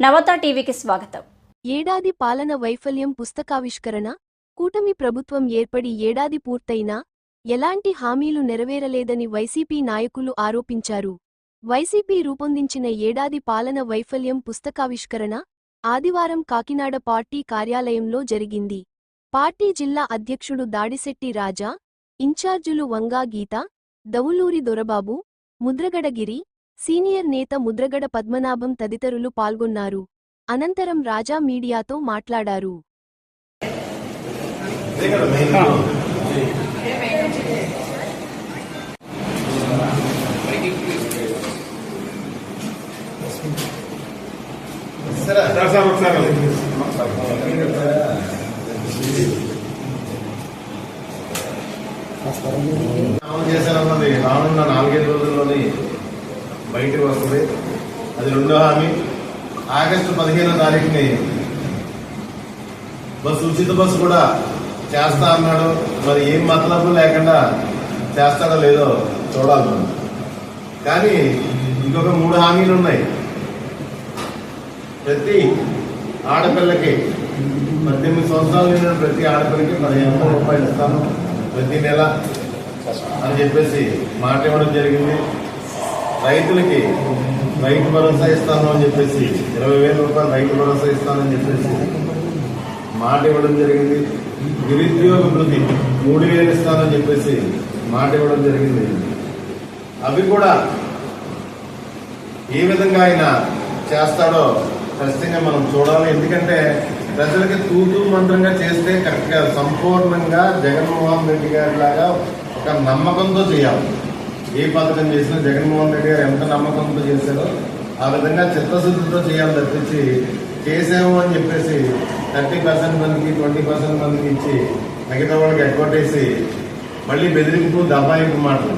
నవత టీవీకి స్వాగతం. ఏడాది పాలన వైఫల్యం పుస్తకావిష్కరణ కూటమి ప్రభుత్వం ఏర్పడి ఏడాది పూర్తయినా ఎలాంటి హామీలు నెరవేరలేదని వైసీపీ నాయకులు ఆరోపించారు. వైసీపీ రూపొందించిన ఏడాది పాలన వైఫల్యం పుస్తకావిష్కరణ ఆదివారం కాకినాడ పార్టీ కార్యాలయంలో జరిగింది. పార్టీ జిల్లా అధ్యక్షుడు దాడిశెట్టి రాజా ఇన్ఛార్జులు వంగా గీత దవులూరి దొరబాబు ముద్రగడగిరి సీనియర్ నేత ముద్రగడ పద్మనాభం తదితరులు పాల్గొన్నారు. అనంతరం రాజా మీడియాతో మాట్లాడారు. రానున్న నాలుగైదు రోజుల్లోని బయటకు వస్తుంది. అది రెండో హామీ. ఆగస్టు పదిహేనో తారీఖుని బస్సు ఉచిత బస్సు కూడా చేస్తా అన్నాడు. మరి ఏం మతలబు లేకుండా చేస్తాడో లేదో చూడాలి కానీ ఇంకొక మూడు హామీలు ఉన్నాయి. ప్రతి ఆడపిల్లకి పద్దెనిమిది సంవత్సరాలు నిండిన ప్రతి ఆడపిల్లకి పదిహేను వందల రూపాయలు ఇస్తాను ప్రతి నెల అని చెప్పేసి మాట ఇవ్వడం జరిగింది. రైతులకి రైతు భరోసా ఇస్తాను అని చెప్పేసి ఇరవై వేల రూపాయలు రైతు భరోసా ఇస్తానని చెప్పేసి మాట ఇవ్వడం జరిగింది. నిరుద్యోగ వృద్ధి మూడు వేలు ఇస్తానని చెప్పేసి మాట ఇవ్వడం జరిగింది. అవి కూడా ఏ విధంగా ఆయన చేస్తాడో ఖచ్చితంగా మనం చూడాలి. ఎందుకంటే ప్రజలకి తూతూ మంత్రంగా చేస్తే కరెక్ట్గా సంపూర్ణంగా జగన్మోహన్ రెడ్డి గారి లాగా ఒక నమ్మకంతో చేయాలి. ఏ పథకం చేసినా జగన్మోహన్ రెడ్డి గారు ఎంత నమ్మకంతో చేశారో ఆ విధంగా చిత్తశుద్ధితో చేయాలి తప్పించి చేసాము అని చెప్పేసి థర్టీ పర్సెంట్ మందికి ట్వంటీ పర్సెంట్ మందికి ఇచ్చి మిగతా వాళ్ళకి ఎగ్గొట్టేసి మళ్ళీ బెదిరింపు దబాయింపు మాటలు.